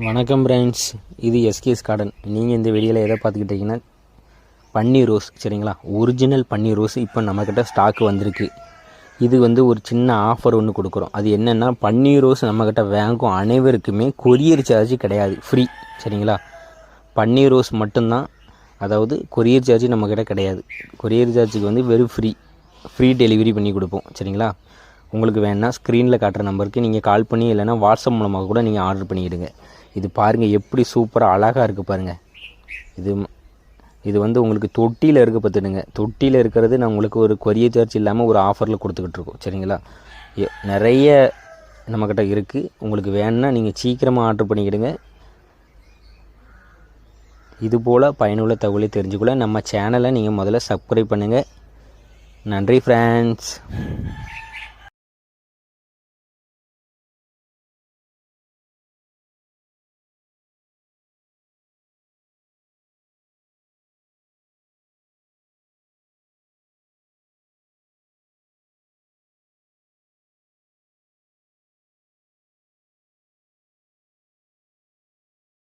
வணக்கம் ஃப்ரெண்ட்ஸ் இது எஸ்கேஸ் கார்டன் நீங்கள் இந்த வெளியில் எதை பார்த்துக்கிட்டீங்கன்னா பன்னீர் ரோஸ் சரிங்களா? ஒரிஜினல் பன்னீர் ரோஸ் இப்போ நம்மக்கிட்ட ஸ்டாக் வந்திருக்கு. இது வந்து ஒரு சின்ன ஆஃபர் ஒன்று கொடுக்குறோம். அது என்னென்னா பன்னீர் ரோஸ் நம்மக்கிட்ட வாங்கும் அனைவருக்குமே கொரியர் சார்ஜ் கிடையாது. ஃப்ரீ சரிங்களா? பன்னீர் ரோஸ் மட்டும்தான் அதாவது கொரியர் சார்ஜ் நம்மக்கிட்ட கிடையாது. கொரியர் சார்ஜுக்கு வந்து வெறும் ஃப்ரீ ஃப்ரீ டெலிவரி பண்ணி கொடுப்போம் சரிங்களா? உங்களுக்கு வேணால் ஸ்க்ரீனில் காட்டுற நம்பருக்கு நீங்கள் கால் பண்ணி இல்லைன்னா வாட்ஸ்அப் மூலமாக கூட நீங்கள் ஆர்டர் பண்ணிக்கிடுங்க. இது பாருங்கள் எப்படி சூப்பராக அழகாக இருக்குது பாருங்கள் இது இது வந்து உங்களுக்கு தொட்டியில் இருக்க பார்த்துடுங்க. தொட்டியில் இருக்கிறது நான் உங்களுக்கு ஒரு கொரியர் சார்ஜ் இல்லாமல் ஒரு ஆஃபரில் கொடுத்துக்கிட்டு இருக்கோம். சரிங்களா? எ- நிறைய நம்மக்கிட்ட இருக்குது உங்களுக்கு வேணும்னா நீங்கள் சீக்கிரமாக ஆர்டர் பண்ணிக்கிடுங்க. இது போல் பயனுள்ள தகவலை தெரிஞ்சுக்கொள்ள நம்ம சேனலை நீங்கள் முதல்ல சப்ஸ்கிரைப் பண்ணுங்கள் நன்றி ஃப்ரெண்ட்ஸ்